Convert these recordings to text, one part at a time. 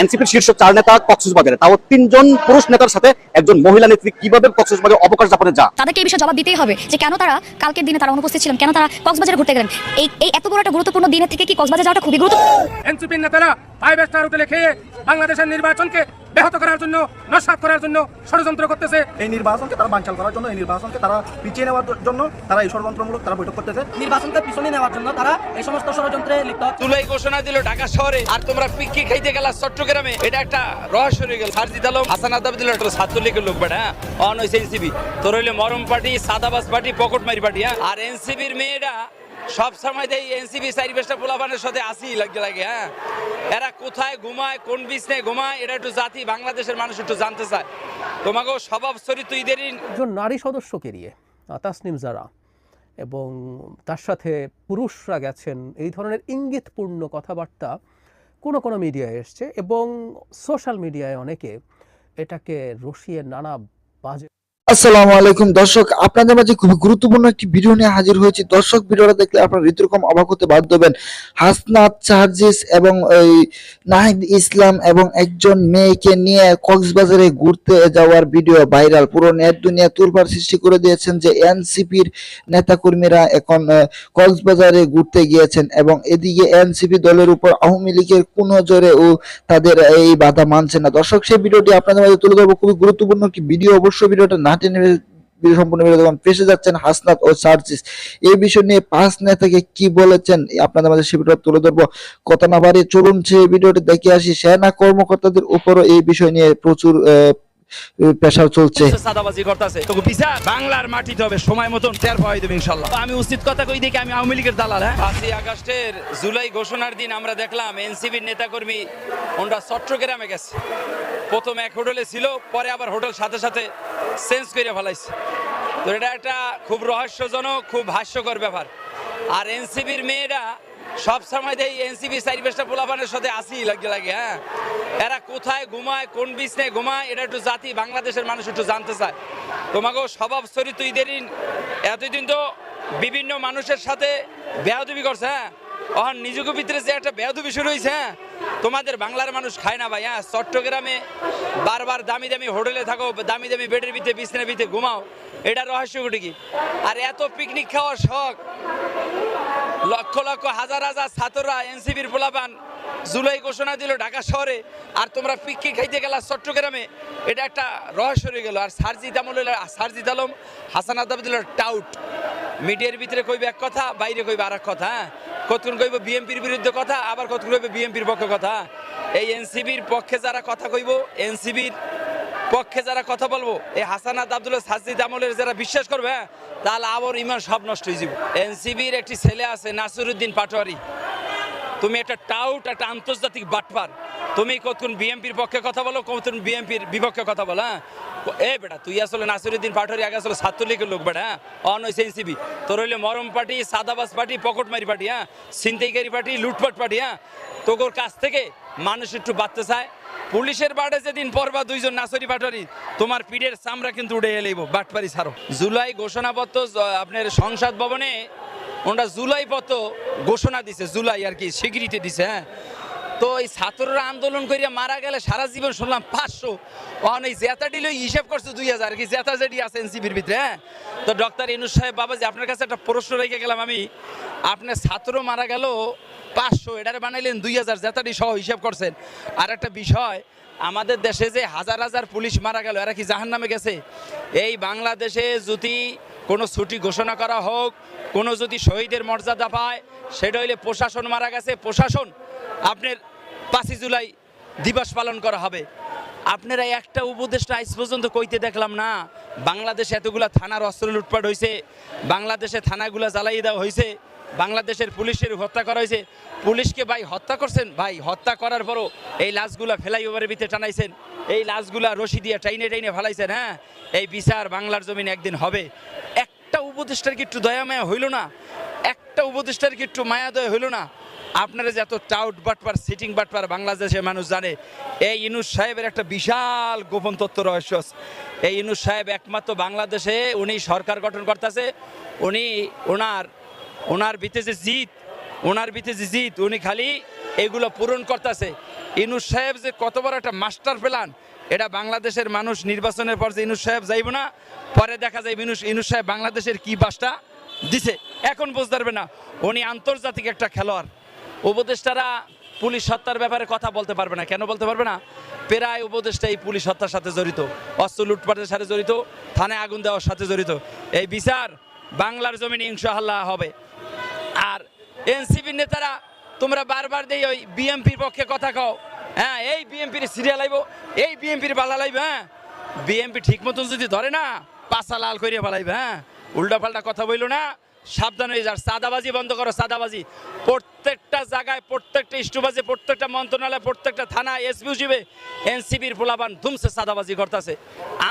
এনসিপির শীর্ষ চার নেতা কক্সবাজারে। তাও তিনজন পুরুষ নেতার সাথে একজন মহিলা নেত্রী কীভাবে কক্সবাজারে অবকাশ যাপনে যা তাদেরকে এই বিষয়ে জবাব দিতেই হবে যে কেন তারা কালকের দিনে তারা অনুপস্থিত ছিলেন কেন তারা কক্সবাজারে ঘুরতে গেলেন। এই এই এত বড় একটা গুরুত্বপূর্ণ দিনের থেকে কি কক্সবাজার যাওয়াটা খুবই গুরুত্বপূর্ণ এনসিপির নেতারা ফাইভ স্টার হোটেলে খেয়ে বাংলাদেশের নির্বাচনকে ব্যাহত করার জন্য নস্বাত করার জন্য ষড়যন্ত্র করতেছে। এই নির্বাচনকে তারা বানচাল করার জন্য এই নির্বাচনকে তারা পিছিয়ে নেওয়ার জন্য তারা এই ষড়যন্ত্রমূলক তারা বৈঠক করতেছে। নির্বাচনকে পিছনে নেওয়ার জন্য তারা এই সমস্ত ষড়যন্ত্রে লিপ্ত। জুলাই ঘোষণা দিল ঢাকা শহরে আর তোমরা পিক্কি খাইতে গেলা চট্টগ্রামে। এটা একটা রহস্য রয়ে গেল। সারজিদ আলম হাসান আদাব দিল একটা ছাত্রলীগের লোক বেটা হ্যাঁ? অন হয়েছে এনসিবি তোর হইলে মরম পার্টি সাদাবাস পার্টি পকেটমারি পার্টি হ্যাঁ? আর এনসিবির মেয়েরা সব সময় দেয় এনসিবি চারি পাঁচটা পোলাপানের সাথে আসি লাগে লাগে হ্যাঁ? এরা কোথায় ঘুমায় কোন বিছনে ঘুমায় এটা একটু জাতি বাংলাদেশের মানুষ একটু জানতে চায়। তোমাকেও স্বভাব চরিত্র ঈদের একজন নারী সদস্যকে নিয়ে তাসনিম জারা এবং তার সাথে পুরুষরা গেছেন এই ধরনের ইঙ্গিতপূর্ণ কথাবার্তা কোনো কোনো মিডিয়ায় এসছে এবং সোশ্যাল মিডিয়ায় অনেকে এটাকে রসিয়ে নানা বাজে আসসালামু আলাইকুম। দর্শক, আপনাদের মাঝে খুবই গুরুত্বপূর্ণ একটি ভিডিও নিয়ে হাজির হয়েছি। দর্শক, ভিডিওটা দেখলে আপনারা রীতিরকম অবাক হতে বাধ্য হবেন। হাসনাত চার্জিস এবং ওই নাহিদ ইসলাম এবং একজন মেয়েকে নিয়ে কক্সবাজারে ঘুরতে যাওয়ার ভিডিও ভাইরাল। পুরো নেট দুনিয়া তুলপার সৃষ্টি করে দিয়েছেন যে এনসিপির নেতাকর্মীরা এখন কক্সবাজারে ঘুরতে গিয়েছেন এবং এদিকে এনসিপি দলের উপর আওয়ামী লীগের কোন জোরে ও তাদের এই বাধা মানছে না। দর্শক, সেই ভিডিওটি আপনাদের মাঝে তুলে ধরবো। খুবই গুরুত্বপূর্ণ একটি ভিডিও। অবশ্যই ভিডিওটা না টেনে ভিডিও সম্পূর্ণ দেখুন ফেসে যাচ্ছেন হাসনাত ও সার্জিস। এই বিষয় নিয়ে পাঁচ নেতাকে কি বলেছেন আপনাদের মাঝে সেই ভিডিও তুলে ধরবো। কথা না বাড়িয়ে চলুন সেই ভিডিওটি দেখে আসি। সেনা কর্মকর্তাদের উপরও এই বিষয় নিয়ে প্রচুর প্রেশার চলছে। সাদাবাজি করতেছে। তো বিচার। বাংলার মাটিতে হবে সময় মতন টের পাওয়াই দেবে ইনশাল্লাহ আমি উচিত কথা কই দেখি আমি আওয়ামী লীগের দালাল হ্যাঁ? পাঁচই আগস্টের জুলাই ঘোষণার দিন আমরা দেখলাম এনসিবির নেতাকর্মী ওনরা চট্টগ্রামে গেছে। প্রথম এক হোটেলে ছিল, পরে আবার হোটেল সাথে সাথে চেঞ্জ করে ফেলাইছে। তো এটা একটা খুব রহস্যজনক, খুব হাস্যকর ব্যাপার। আর এনসিবির মেয়েরা সব সময় দেয় এনসিবি পাঁচটা পোলাপানের সাথে আসি লাগে লাগে হ্যাঁ? এরা কোথায় ঘুমায়, কোন বিছনে ঘুমায়, এটা একটু জাতি, বাংলাদেশের মানুষ একটু জানতে চায়। তোমাকেও স্বভাব চরিত্র ঈদেরই এতদিন তো বিভিন্ন মানুষের সাথে বেয়াদবি করছে হ্যাঁ? অহন নিজেকে ভিতরে যে একটা বেয়াদবি শুরু হয়েছে হ্যাঁ? তোমাদের বাংলার মানুষ খায় না ভাই হ্যাঁ চট্টগ্রামে বারবার দামি দামি হোটেলে থাকো, দামি দামি বেডের ভিতরে, বিছনের ভিতরে ঘুমাও। এটা রহস্য কি? আর এত পিকনিক খাওয়ার শখ। লক্ষ লক্ষ, হাজার হাজার ছাত্ররা এনসিবির পোলাপান জুলাই ঘোষণা দিল ঢাকা শহরে। আর তোমরা পিকনিক খাইতে গেলা চট্টগ্রামে। এটা একটা রহস্য রয়ে গেল। আর সারজিদ আমল সারজিদ আলম, হাসান আদাবুদ্দিল টাউট। মিডিয়ার ভিতরে কইবে এক কথা, বাইরে কইবে আর এক কথা হ্যাঁ? কতক্ষণ কইব বিএনপির বিরুদ্ধে কথা আবার কতক্ষণ কইব বিএনপির পক্ষে কথা? এই এনসিবির পক্ষে যারা কথা কইব এনসিবির পক্ষে যারা কথা বলব এই হাসানাত আব্দুল্লাহ সাজিদ আমলের যারা বিশ্বাস করবে হ্যাঁ, তাহলে আবার ইমান সব নষ্ট হয়ে যাব। এনসিবির একটি ছেলে আছে নাসিরুদ্দিন পাটোয়ারি। তুমি একটা টাউট একটা আন্তর্জাতিক বাটপার। তুমি কতক্ষণ বিএমপির পক্ষে কথা বলো, কতক্ষণ বিএমপির বিপক্ষে কথা বলো হ্যাঁ? এ বেটা, তুই আসলে নাসিরুদ্দিন পাঠরি আগে আসলে ছাত্রলীগের লোক বেটা হ্যাঁ? অন হয়েছে তোর হইলে মরম পার্টি সাদাবাস পার্টি, পকেটমারি পার্টি হ্যাঁ? ছিনতাইকারী পার্টি, লুটপাট পার্টি হ্যাঁ? তোর কাছ থেকে মানুষ একটু বাড়তে চায়। পুলিশের বাড়ে যেদিন পরবা দুইজন নাসরি পাটারি তোমার পিঠের চামড়া কিন্তু উঠে এলেইব বাটপারি ছাড়ো। জুলাই ঘোষণাপত্র আপনার সংসদ ভবনে ওনারা জুলাই পত্র ঘোষণা দিছে, জুলাই আর কি স্বীকৃতি দিছে হ্যাঁ? তো এই ছাত্ররা আন্দোলন করিয়া মারা গেলে সারা জীবন শুনলাম পাঁচশো অন এই জেতাটি লই হিসেব করছে দুই হাজার, কি জেতা যেটি আছে এনসিপির ভিতরে হ্যাঁ? তো ডক্টর ইনুস সাহেব বাবা যে আপনার কাছে একটা প্রশ্ন রেখে গেলাম আমি, আপনার ছাত্র মারা গেল পাঁচশো, এটারে বানাইলেন দুই হাজার জেতাটি সহ হিসেব করছেন। আর একটা বিষয়, আমাদের দেশে যে হাজার হাজার পুলিশ মারা গেল, এরা কি জাহান নামে গেছে? এই বাংলাদেশে যদি কোনো ছুটি ঘোষণা করা হোক, কোনো যদি শহীদের মর্যাদা পায়, সেটা হইলে প্রশাসন মারা গেছে। প্রশাসন আপনার পাঁচই জুলাই দিবস পালন করা হবে। আপনারা একটা উপদেশটা আজ পর্যন্ত কইতে দেখলাম না, বাংলাদেশে এতগুলা থানার অস্ত্র লুটপাট হয়েছে বাংলাদেশে থানাগুলা জ্বালাই দেওয়া হয়েছে বাংলাদেশের পুলিশের হত্যা করা হয়েছে। পুলিশকে ভাই হত্যা করছেন? ভাই, হত্যা করার পরও এই লাশগুলা ফ্লাইওভারের ভিতরে টানাইছেন। এই লাশগুলা রশি দিয়ে টাইনে টাইনে ফেলাইছেন হ্যাঁ? এই বিচার বাংলার জমিন একদিন হবে। একটা উপদেষ্টার কি একটু দয়া মায়া হইল না? একটা উপদেষ্টার কি একটু মায়া দয়া হইল না? আপনারা যে এত টাউট বাটপার, সিটিং বাটপার বাংলাদেশের মানুষ জানে, এই ইনুস সাহেবের একটা বিশাল গোপন তত্ত্ব রহস্য এই ইনুস সাহেব একমাত্র বাংলাদেশে, উনি সরকার গঠন করতেছে, উনি ওনার ওনার ভিতরে যে জিত ওনার ভিতরে যে জিত উনি খালি এগুলো পূরণ করতেছে। ইনুস সাহেব যে কত বড় একটা মাস্টার প্ল্যান, এটা বাংলাদেশের মানুষ নির্বাচনের পর যে ইনুস সাহেব যাইব না, পরে দেখা যায় ইনুস ইনুস সাহেব বাংলাদেশের কি বাসটা দিছে। এখন বুঝতে পারবে না, উনি আন্তর্জাতিক একটা খেলোয়াড়। উপদেষ্টারা পুলিশ হত্যার ব্যাপারে কথা বলতে পারবে না। কেন বলতে পারবে না? প্রায় উপদেষ্টা এই পুলিশ হত্যার সাথে জড়িত, অস্ত্র লুটপাটের সাথে জড়িত, থানায় আগুন দেওয়ার সাথে জড়িত। এই বিচার বাংলার জমিনে ইনশাআল্লাহ হবে। এনসিপির নেতারা, তোমরা বারবার দিয়ে ওই বিএমপির পক্ষে কথা কও। হ্যাঁ এই বিএমপির সিরিয়াল আইব এই বিএমপির বালা লাইব হ্যাঁ। বিএমপি ঠিক মতন যদি ধরে না পাশা লাল করিয়া বালাইবে হ্যাঁ। উল্টা পাল্টা কথা বইল না। সাবধান হয়ে যার সাদাবাজি বন্ধ করো সাদাবাজি প্রত্যেকটা জায়গায়, প্রত্যেকটা ইস্টুবাজি প্রত্যেকটা মন্ত্রণালয়, প্রত্যেকটা থানা এসবিউ জিবে এনসিবির পোলাবান ধুমসে সাদাবাজি করতেছে।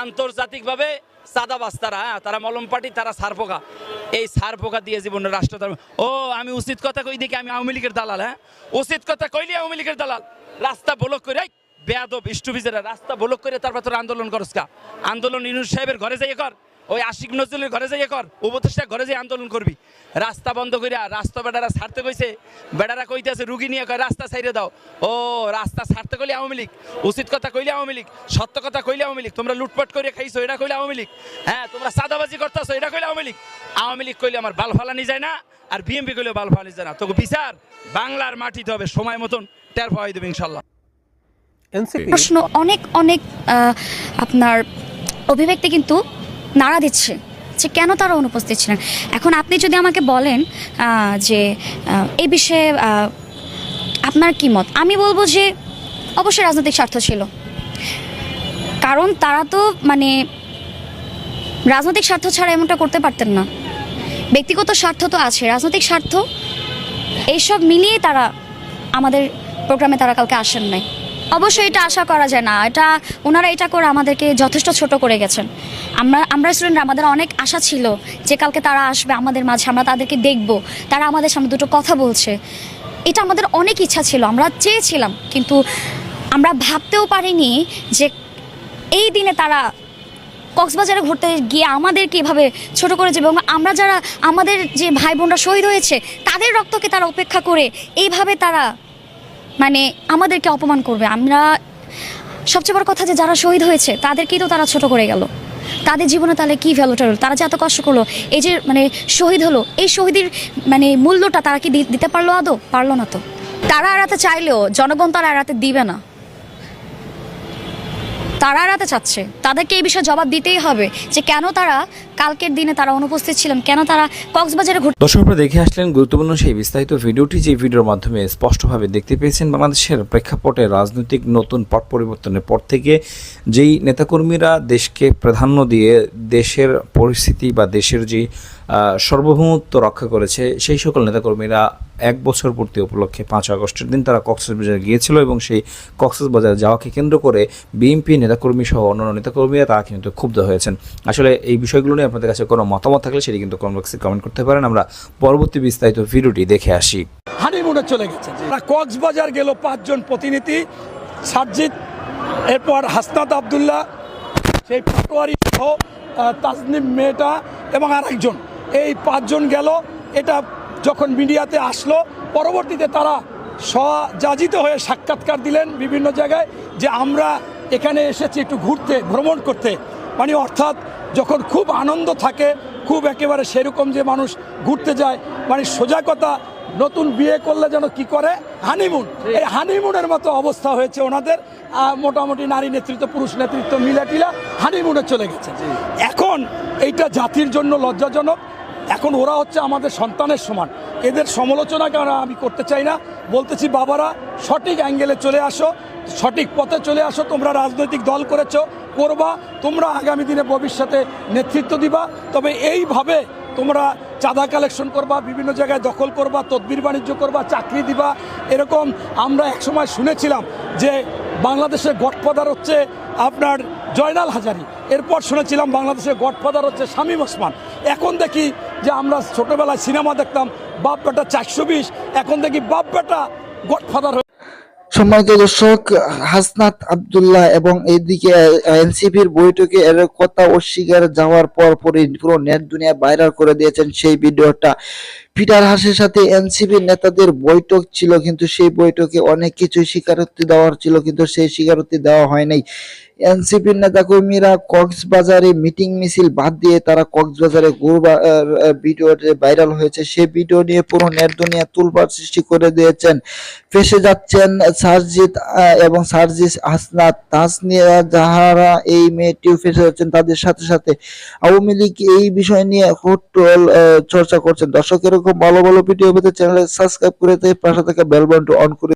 আন্তর্জাতিকভাবে সাদাবাজ তারা হ্যাঁ? তারা মলম পার্টি তারা সারপোকা। এই সারপোকা দিয়ে জীবনের রাষ্ট্র ও, আমি উচিত কথা কই দেখি, আমি আওয়ামী লীগের দালাল হ্যাঁ? উচিত কথা কইলি আওয়ামী লীগের দালাল। রাস্তা ব্লক করে বেয়াদব ইষ্টুবিজেরা রাস্তা ব্লক করে তারপর তোর আন্দোলন করস কা? আন্দোলন ইনুস সাহেবের ঘরে যাইয়ে কর। ওই আশিক নজরুলের ঘরে যাইয়ে কর উপদেষ্টা ঘরে যাই আন্দোলন করবি। রাস্তা বন্ধ করিয়া রাস্তা বেটারা ছাড়তে কইছে বেটারা কইতেছে রুগী নিয়ে কয় রাস্তা ছাইড়ে দাও। ও রাস্তা ছাড়তে কইলে আওয়ামী লীগ উচিত কথা কইলে আওয়ামী লীগ সত্য কথা কইলে আওয়ামী লীগ তোমরা লুটপাট করে খাইছো এটা কইলে আওয়ামী লীগ। হ্যাঁ তোমরা সাদাবাজি করতেছো এটা কইলে আওয়ামী লীগ। আওয়ামী লীগ কইলে আমার বাল ফালানি যায় না আর বিএমপি কইলেও বাল ফালানি যায় না। তোকে বিচার বাংলার মাটিতে হবে সময় মতন টের পাওয়াই দেবে ইনশাল্লাহ এনসিপি প্রশ্ন অনেক অনেক আপনার অভিব্যক্তি কিন্তু নাড়া দিচ্ছে, যে কেন তারা অনুপস্থিত ছিলেন? এখন আপনি যদি আমাকে বলেন যে এই বিষয়ে আপনার কি মত? আমি বলব যে, অবশ্যই রাজনৈতিক স্বার্থ ছিল। কারণ তারা তো মানে রাজনৈতিক স্বার্থ ছাড়া এমনটা করতে পারতেন না। ব্যক্তিগত স্বার্থ তো আছে, রাজনৈতিক স্বার্থ, এইসব মিলিয়েই তারা আমাদের প্রোগ্রামে তারা কালকে আসেন নাই। অবশ্যই এটা আশা করা যায় না। এটা ওনারা এটা করে আমাদেরকে যথেষ্ট ছোট করে গেছেন। আমরা আমরা স্টুডেন্ট আমাদের অনেক আশা ছিল যে কালকে তারা আসবে আমাদের মাঝে, আমরা তাদেরকে দেখব, তারা আমাদের সামনে দুটো কথা বলছে। এটা আমাদের অনেক ইচ্ছা ছিল, আমরা চেয়েছিলাম, কিন্তু আমরা ভাবতেও পারিনি যে এই দিনে তারা কক্সবাজারে ঘুরতে গিয়ে আমাদেরকে এভাবে ছোট করে যাবে এবং আমরা যারা আমাদের যে ভাই বোনরা শহীদ হয়েছে, তাদের রক্তকে তারা উপেক্ষা করে এইভাবে তারা মানে আমাদেরকে অপমান করবে। আমরা সবচেয়ে বড় কথা যে যারা শহীদ হয়েছে, তাদেরকেই তো তারা ছোট করে গেল। তাদের জীবনে তাহলে কী ভ্যালুটা রইল? তারা যে এত কষ্ট করল, এই যে মানে শহীদ হলো, এই শহীদের মানে মূল্যটা তারা কি দিতে পারল আদৌ? পারল না তো। তারা এড়াতে চাইলেও জনগণ তারা এড়াতে দিবে না। তারা এড়াতে চাচ্ছে। তাদেরকে এই বিষয়ে জবাব দিতেই হবে যে কেন তারা কালকের দিনে তারা অনুপস্থিত ছিলেন। কেন তারা কক্সবাজারে ঘুরতে দর্শক, আপনারা দেখে আসলেন গুরুত্বপূর্ণ সেই বিস্তারিত ভিডিওটি, যে ভিডিওর মাধ্যমে স্পষ্টভাবে দেখতে পেয়েছেন বাংলাদেশের প্রেক্ষাপটে রাজনৈতিক নতুন পট পরিবর্তনের পর থেকে যেই নেতাকর্মীরা দেশকে প্রাধান্য দিয়ে দেশের পরিস্থিতি বা দেশের যে সার্বভৌমত্ব রক্ষা করেছে, সেই সকল নেতাকর্মীরা এক বছর পূর্তি উপলক্ষে পাঁচ আগস্টের দিন তারা কক্সবাজার গিয়েছিল এবং সেই কক্সবাজার যাওয়াকে কেন্দ্র করে বিএনপি নেতাকর্মী সহ অন্যান্য নেতাকর্মীরা তারা কিন্তু ক্ষুব্ধ হয়েছেন। আসলে এই বিষয়গুলো নিয়ে আপনাদের কাছে কোনো মতামত থাকলে সেটি কিন্তু কমেন্ট বক্সে কমেন্ট করতে পারেন। আমরা পরবর্তী বিস্তারিত ভিডিওটি দেখে আসি। হানিমুনে চলে গেছে। কক্সবাজার গেল পাঁচজন প্রতিনিধি সার্জিৎ এরপর হাসনাত আবদুল্লাহ সেই পাটোয়ারি সহ আহ, তাসনিম মেয়েটা এবং আরেকজন। এই পাঁচজন গেল। এটা যখন মিডিয়াতে আসলো পরবর্তীতে তারা স্বযাজিত হয়ে সাক্ষাৎকার দিলেন বিভিন্ন জায়গায় যে আমরা এখানে এসেছি একটু ঘুরতে ভ্রমণ করতে। মানে অর্থাৎ যখন খুব আনন্দ থাকে খুব একেবারে সেরকম যে মানুষ ঘুরতে যায় মানে সোজা কথা নতুন বিয়ে করলে যেন কি করে? হানিমুন এই হানিমুনের মতো অবস্থা হয়েছে ওনাদের মোটামুটি নারী নেতৃত্ব পুরুষ নেতৃত্ব মিলাটিলা হানিমুনে চলে গেছে। এখন এইটা জাতির জন্য লজ্জাজনক। এখন ওরা হচ্ছে আমাদের সন্তানের সমান। এদের সমালোচনা আমি করতে চাই না? বলতেছি বাবারা সঠিক অ্যাঙ্গেলে চলে আসো। সঠিক পথে চলে আসো, তোমরা রাজনৈতিক দল করেছ, করবা, তোমরা আগামী দিনে ভবিষ্যতে নেতৃত্ব দিবা। তবে এইভাবে তোমরা চাঁদা কালেকশন করবা, বিভিন্ন জায়গায় দখল করবা, তদবির বাণিজ্য করবা, চাকরি দিবা। এরকম আমরা একসময় শুনেছিলাম যে বাংলাদেশের গডফাদার হচ্ছে আপনার জয়নাল হাজারি। এরপর শুনেছিলাম বাংলাদেশের গডফাদার হচ্ছে শামীম ওসমান। এখন দেখি যে আমরা ছোটোবেলায় সিনেমা দেখতাম বাপ বেটা চারশো বিশ, এখন দেখি বাপ বেটা গডফাদার সম্মানিত দর্শক, হাসনাত আবদুল্লাহ এবং এদিকে এনসিপির বৈঠকে এর কথা অস্বীকার যাওয়ার পর পরই পুরো নেট দুনিয়া ভাইরাল করে দিয়েছেন সেই ভিডিওটা। পিটার হাসের সাথে এনসিপি নেতাদের বৈঠক ছিল, কিন্তু সেই বৈঠকে অনেক কিছু স্বীকারোক্তি দেওয়ার ছিল, কিন্তু সেই স্বীকারোক্তি দেওয়া হয় নাই। এনসিপির নেতাকর্মীরা কক্সবাজারে মিটিং মিছিল বাদ দিয়ে তারা কক্সবাজারে ঘুরবার ভিডিও ভাইরাল হয়েছে সেই ভিডিও নিয়ে পুরো নেট দুনিয়া তুলবার সৃষ্টি করে দিয়েছেন। ফেসে যাচ্ছেন সারজিৎ এবং সার্জিস হাসনাত, তাসনিয়া যাহারা এই মেয়েটিও ফেসে যাচ্ছেন তাদের সাথে সাথে। আওয়ামী লীগ এই বিষয় নিয়ে হোট্টল চর্চা করছেন। দর্শক এরকম ভালো ভালো ভিডিও পেতে চ্যানেলে সাবস্ক্রাইব করে দিয়ে পাশে থাকা বেল অন করে